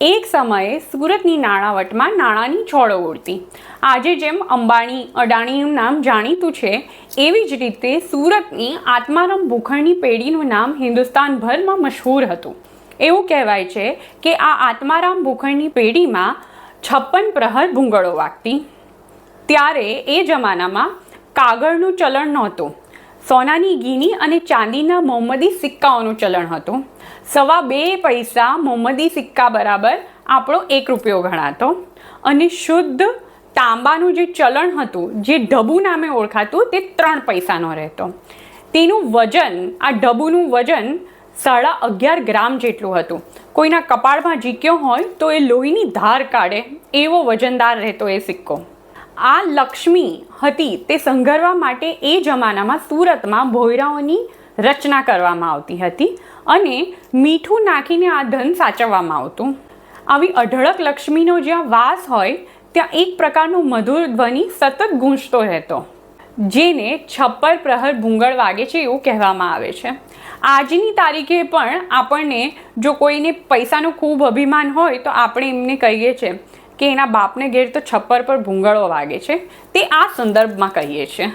એક સમયે સુરતની નાણાવટમાં નાણાંની છોડો ઉડતી. આજે જેમ અંબાણી, અડાણીનું નામ જાણીતું છે, એવી જ રીતે સુરતની આત્મારામ ભૂખણની પેઢીનું નામ હિન્દુસ્તાનભરમાં મશહૂર હતું. એવું કહેવાય છે કે આ આત્મારામ ભૂખણની પેઢીમાં છપ્પન પ્રહર ભૂંગળો વાગતી. ત્યારે એ જમાનામાં કાગળનું ચલણ નહોતું. સોનાની ગીની અને ચાંદીના મોહમ્મદી સિક્કાઓનું ચલણ હતું. સવા બે પૈસા મોહમ્મદી સિક્કા બરાબર આપણો એક રૂપિયો ગણાતો. અને શુદ્ધ તાંબાનું જે ચલણ હતું, જે ઢબુ નામે ઓળખાતું, તે ત્રણ પૈસાનો રહેતો. તેનું વજન, આ ઢબુનું વજન સાડા અગિયાર ગ્રામ જેટલું હતું. કોઈના કપાળમાં ઝીક્યો હોય તો એ લોહીની ધાર કાઢે. એવો વજનદાર રહેતો એ સિક્કો. આ લક્ષ્મી હતી તે સંઘરવા માટે એ જમાનામાં સુરતમાં ભોયરાઓની રચના કરવામાં આવતી હતી અને મીઠું નાખીને આ ધન સાચવવામાં આવતું. આવી અઢળક લક્ષ્મીનો જ્યાં વાસ હોય, ત્યાં એક પ્રકારનો મધુર ધ્વનિ સતત ગૂંજતો રહેતો, જેને છપ્પર પ્રહર ભૂંગળ વાગે છે એવું કહેવામાં આવે છે. આજની તારીખે પણ આપણને જો કોઈને પૈસાનું ખૂબ અભિમાન હોય તો આપણે એમને કહીએ છીએ કે એના બાપને ઘેર તો છપ્પર પર ભૂંગળો વાગે છે. તે આ સંદર્ભમાં કહીએ છીએ.